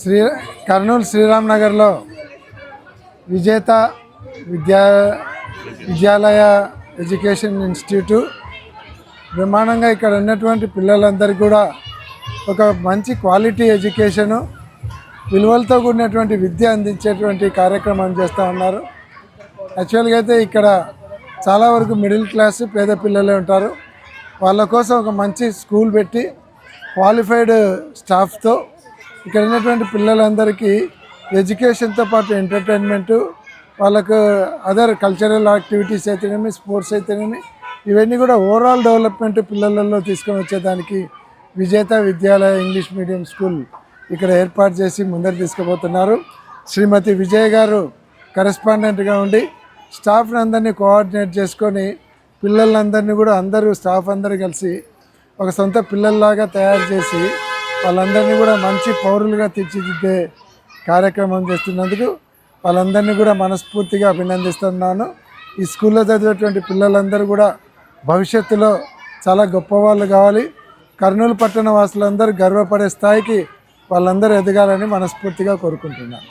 శ్రీ కర్నూలు శ్రీరామ్ నగర్లో విజేత విద్యా విద్యాలయ ఎడ్యుకేషన్ ఇన్స్టిట్యూట్. బ్రహ్మాండంగా ఇక్కడ ఉన్నటువంటి పిల్లలందరికీ కూడా ఒక మంచి క్వాలిటీ ఎడ్యుకేషను విలువలతో కూడినటువంటి విద్య అందించేటువంటి కార్యక్రమం చేస్తూ ఉన్నారు. యాక్చువల్గా అయితే ఇక్కడ చాలా వరకు మిడిల్ క్లాస్ పేద పిల్లలే ఉంటారు. వాళ్ళ కోసం ఒక మంచి స్కూల్ పెట్టి క్వాలిఫైడ్ స్టాఫ్తో ఇక్కడ ఉన్నటువంటి పిల్లలందరికీ ఎడ్యుకేషన్తో పాటు ఎంటర్టైన్మెంటు వాళ్ళకు అదర్ కల్చరల్ యాక్టివిటీస్ అయితేనేమి స్పోర్ట్స్ అయితేనేమి ఇవన్నీ కూడా ఓవరాల్ డెవలప్మెంట్ పిల్లలలో తీసుకొని వచ్చేదానికి విజేత విద్యాలయ ఇంగ్లీష్ మీడియం స్కూల్ ఇక్కడ ఏర్పాటు చేసి ముందరు తీసుకుపోతున్నారు. శ్రీమతి విజయ్ గారు కరెస్పాండెంట్గా ఉండి స్టాఫ్ని అందరినీ కోఆర్డినేట్ చేసుకొని పిల్లలందరినీ కూడా అందరూ స్టాఫ్ అందరూ కలిసి ఒక సొంత పిల్లల్లాగా తయారు చేసి వాళ్ళందరినీ కూడా మంచి పౌరులుగా తీర్చిదిద్దే కార్యక్రమం చేస్తున్నందుకు వాళ్ళందరినీ కూడా మనస్ఫూర్తిగా అభినందిస్తున్నాను. ఈ స్కూల్లో చదివేటువంటి పిల్లలందరూ కూడా భవిష్యత్తులో చాలా గొప్పవాళ్ళు కావాలి. కర్నూలు పట్టణ వాసులందరూ గర్వపడే స్థాయికి వాళ్ళందరూ ఎదగాలని మనస్ఫూర్తిగా కోరుకుంటున్నాను.